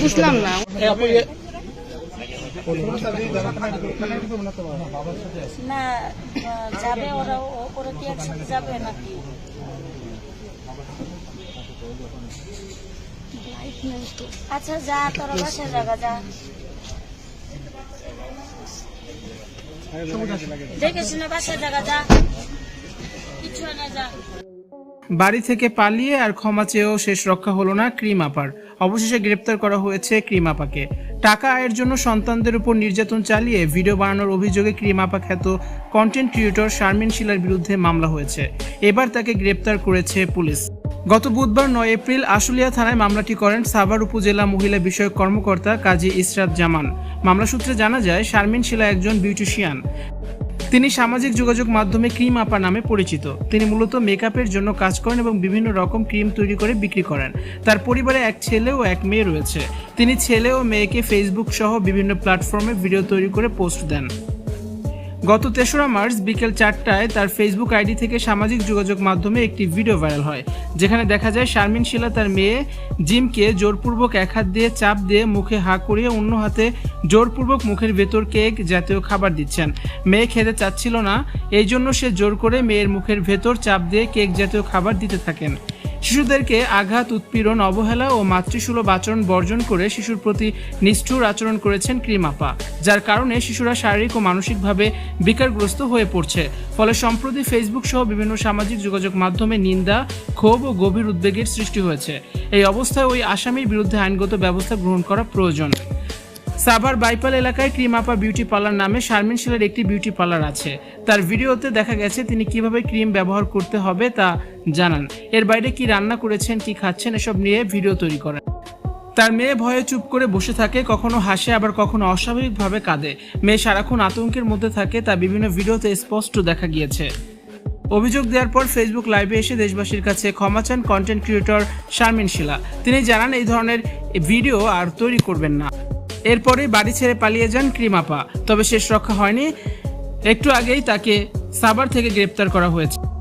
বুঝলাম না যাবে ওরা ওরা কি একসাথে যাবে নাকি আচ্ছা যা তোরা বাসায় জায়গা যা বাড়ি থেকে পালিয়ে আর ক্ষমা চেয়েও শেষ রক্ষা হলো না ক্রিম আপার অবশেষে গ্রেপ্তার করা হয়েছে ক্রিম আপাকে টাকা আয়ের জন্য সন্তানদের উপর নির্যাতন চালিয়ে ভিডিও বানানোর অভিযোগে ক্রিম আপা খ্যাত কন্টেন্ট ক্রিয়েটর শারমিন শিলার বিরুদ্ধে মামলা হয়েছে। এবার তাকে গ্রেপ্তার করেছে পুলিশ। গত বুধবার নয় এপ্রিল আশুলিয়া থানায় মামলাটি করেন সাভার উপজেলা মহিলা বিষয়ক কর্মকর্তা কাজী ইসরাত জামান। মামলা সূত্রে জানা যায়, শারমিন শিলা একজন বিউটিশিয়ান। তিনি সামাজিক যোগাযোগ মাধ্যমে ক্রিম আপা নামে পরিচিত। তিনি মূলত মেকআপের জন্য কাজ করেন এবং বিভিন্ন রকম ক্রিম তৈরি করে বিক্রি করেন। তার পরিবারে এক ছেলে ও এক মেয়ে রয়েছে। তিনি ছেলে ও মেয়েকে ফেসবুক সহ বিভিন্ন প্ল্যাটফর্মে ভিডিও তৈরি করে পোস্ট দেন। গত তেসরা মার্চ বিকেল চারটায় তার ফেসবুক আইডি থেকে সামাজিক যোগাযোগ মাধ্যমে একটি ভিডিও ভাইরাল হয়, যেখানে দেখা যায় শারমিন শিলা তার মেয়ে জিমকে জোরপূর্বক এক হাত দিয়ে চাপ দিয়ে মুখে হা করিয়ে অন্য হাতে জোরপূর্বক মুখের ভেতর কেক জাতীয় খাবার দিচ্ছেন। মেয়ে খেতে চাচ্ছিল না, এই জন্য সে জোর করে মেয়ের মুখের ভেতর চাপ দিয়ে কেক জাতীয় খাবার দিতে থাকেন। শিশুদেরকে আঘাত, উৎপীড়ন, অবহেলা ও মাতৃসুলভ আচরণ বর্জন করে শিশুর প্রতি নিষ্ঠুর আচরণ করেছেন ক্রিমাপা, যার কারণে শিশুরা শারীরিক ও মানসিকভাবে বিকারগ্রস্ত হয়ে পড়ছে। ফলে সম্প্রতি ফেসবুক সহ বিভিন্ন সামাজিক যোগাযোগ মাধ্যমে নিন্দা, ক্ষোভ ও গভীর উদ্বেগের সৃষ্টি হয়েছে। এই অবস্থায় ওই আসামির বিরুদ্ধে আইনগত ব্যবস্থা গ্রহণ করা প্রয়োজন। সাভার বাইপাল এলাকায় ক্রিমাপা বিউটি পার্লার নামে শারমিন শিলার একটি বিউটি পার্লার আছে। তার ভিডিওতে দেখা গেছে তিনি কীভাবে ক্রিম ব্যবহার করতে হবে তা জানান। এর বাইরে কি রান্না করেছেন, কি খাচ্ছেন, এসব নিয়ে ভিডিও তৈরি করেন। তার মেয়ে ভয়ে চুপ করে বসে থাকে, কখনো হাসে, আবার কখনো অস্বাভাবিকভাবে কাঁদে। মেয়ে সারাক্ষণ আতঙ্কের মধ্যে থাকে, তা বিভিন্ন ভিডিওতে স্পষ্ট দেখা গিয়েছে। অভিযোগ দেওয়ার পর ফেসবুক লাইভে এসে দেশবাসীর কাছে ক্ষমা চান কন্টেন্ট ক্রিয়েটর শারমিন শিলা তিনি জানান, এই ধরনের ভিডিও আর তৈরি করবেন না। এরপরেই বাড়ি ছেড়ে পালিয়ে যান ক্রিমাপা, তবে শেষ রক্ষা হয়নি। একটু আগেই তাকে সাবার থেকে গ্রেপ্তার করা হয়েছে।